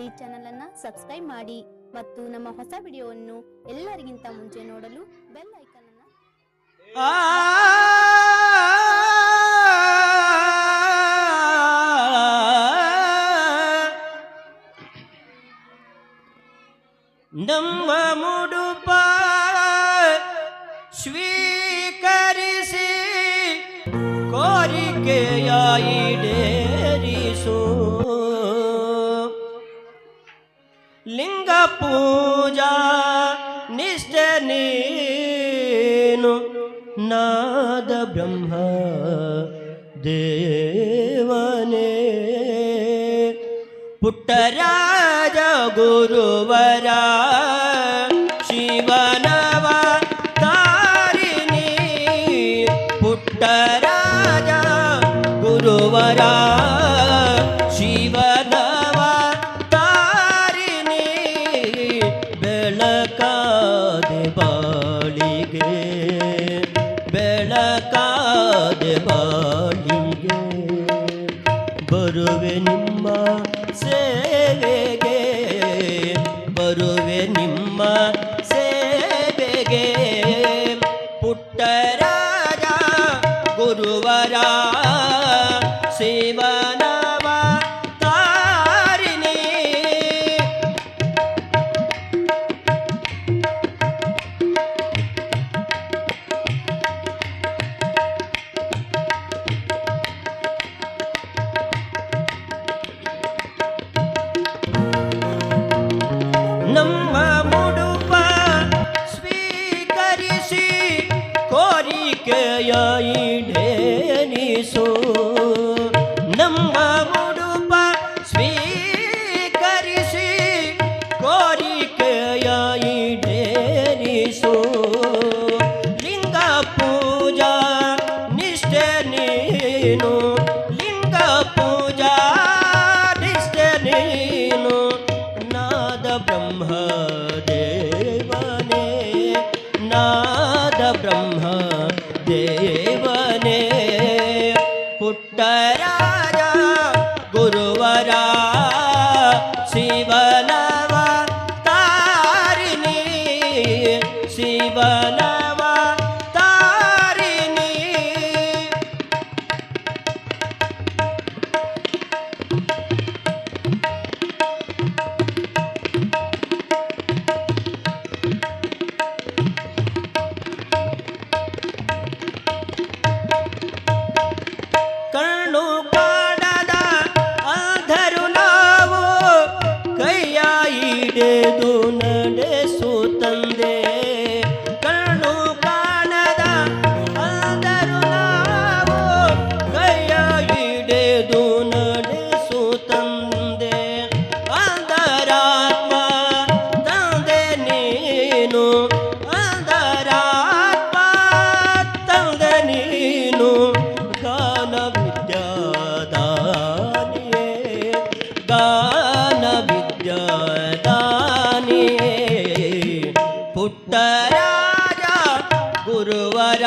ಈ ಚಾನೆಲ್ ಅನ್ನ ಸಬ್ಸ್ಕ್ರೈಬ್ ಮಾಡಿ ಮತ್ತು ನಮ್ಮ ಹೊಸ ವಿಡಿಯೋವನ್ನು ಎಲ್ಲರಿಗಿಂತ ಮುಂಚೆ ನೋಡಲು ಬೆಲ್ ಐಕನ್ ಅನ್ನ ನಮ್ಮ ಮುಡುಪ ಸ್ವೀಕರಿಸಿ ಕೋರಿಕೆಯ ಈಡೇರಿಸು पूजा निश्च नाद ब्रह्म देवने पुट्टराज गुरुवरा शिवन ಬೆಳಕಾದ ಬಾಳಿಗೆ ಕೋರಿಕೆಯ ಈಡೇರಿಸು ನಮ್ಮ ಮುಡುಪ ಸ್ವೀಕರಿಸಿ ಕೋರಿಕೆಯ ಈಡೇರಿಸು ಲಿಂಗ ಪೂಜಾ ನಿಷ್ಠೆ ನೀನು ಲಿಂಗ ಪೂಜಾ ನಿಷ್ಠೆ ನೀನು ನಾದ ಬ್ರಹ್ಮ ನೀನು ಅಂಧರಾತ್ಮ ತಂದೆ ನೀನು ಗಾನ ವಿದ್ಯಾದಾನಿಯೇ ಗಾನ ವಿದ್ಯಾದಾನಿಯೇ ಪುಟ್ಟರಾಜ ಗುರುವರ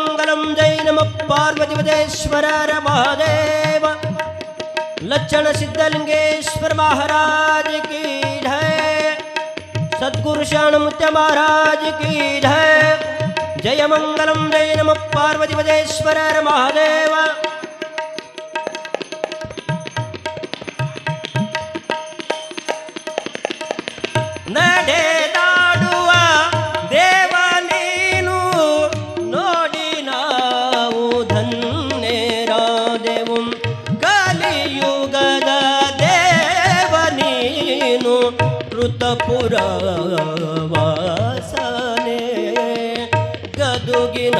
मंगलम जय नम पार्वती पदेश्वर महादेव। लक्षण सिद्धलिंगेश्वर महाराज की जय। सदगुरु शरण महाराज की जय। जय मंगलम जय नम पार्वती पदेश्वर महादेव। ನೀನು ಋತಪುರ ವಾಸನೆ ಗದುಗಿನ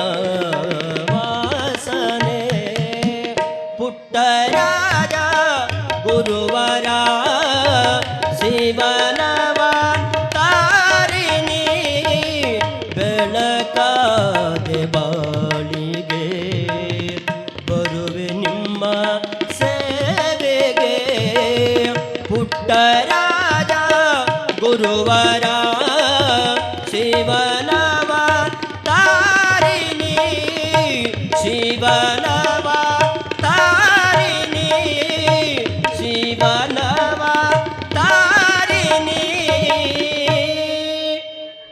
ಶಿವನವ ತಾರಿಣಿ ಶಿವನವ